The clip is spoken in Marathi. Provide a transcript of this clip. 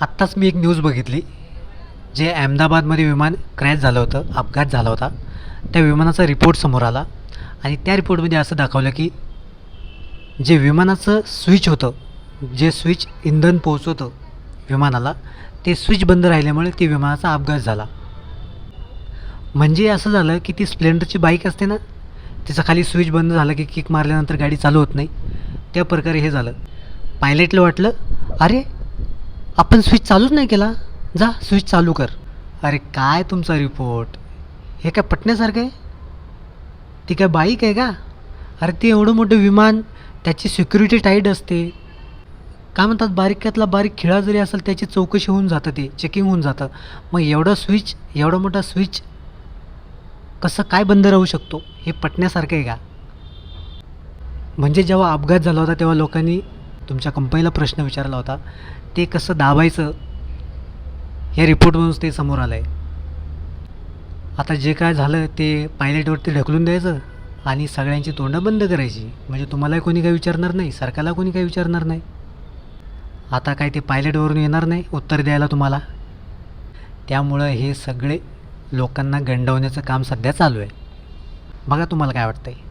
आत्ताच मी एक न्यूज बघितली जे अहमदाबादमध्ये विमान क्रॅश झालं होतं अपघात झाला होता. त्या विमानाचा रिपोर्ट समोर आला आणि त्या रिपोर्टमध्ये असं दाखवलं की जे विमानाचं स्विच होतं जे स्विच इंधन पोहोचवतं विमानाला ते स्विच बंद राहिल्यामुळे ते विमानाचा अपघात झाला. म्हणजे असं झालं की ती स्प्लेंडरची बाईक असते ना तिचं खाली स्विच बंद झालं की किक मारल्यानंतर गाडी चालू होत नाही. त्या प्रकारे हे झालं. पायलटला वाटलं अरे आपण स्विच चालूच नाही केला. जा स्विच चालू कर. अरे काय तुमचा रिपोर्ट हे काय पटण्यासारखं आहे? ती काय बाईक आहे का? अरे ते एवढं मोठं विमान त्याची सिक्युरिटी टाईट असते. काय म्हणतात बारीकातला बारीक खिळा जरी असेल त्याची चौकशी होऊन जातं ते चेकिंग होऊन जातं. मग एवढं स्विच एवढा मोठा स्विच कसं काय बंद राहू शकतो? हे पटण्यासारखं आहे का? म्हणजे जेव्हा अपघात झाला होता तेव्हा लोकांनी तुमच्या कंपनीला प्रश्न विचारला होता. ते कसं दाबायचं? या रिपोर्टमधूनच ते समोर आलं आहे आता जे काय झालं ते पायलटवरती ढकलून द्यायचं आणि सगळ्यांची तोंडं बंद करायची. म्हणजे तुम्हालाही कोणी काही विचारणार नाही सरकारला कोणी काही विचारणार नाही. आता काय ते पायलटवरून येणार नाही उत्तर द्यायला तुम्हाला. त्यामुळं हे सगळे लोकांना गंडवण्याचं काम सध्या चालू आहे. बघा तुम्हाला काय वाटतं आहे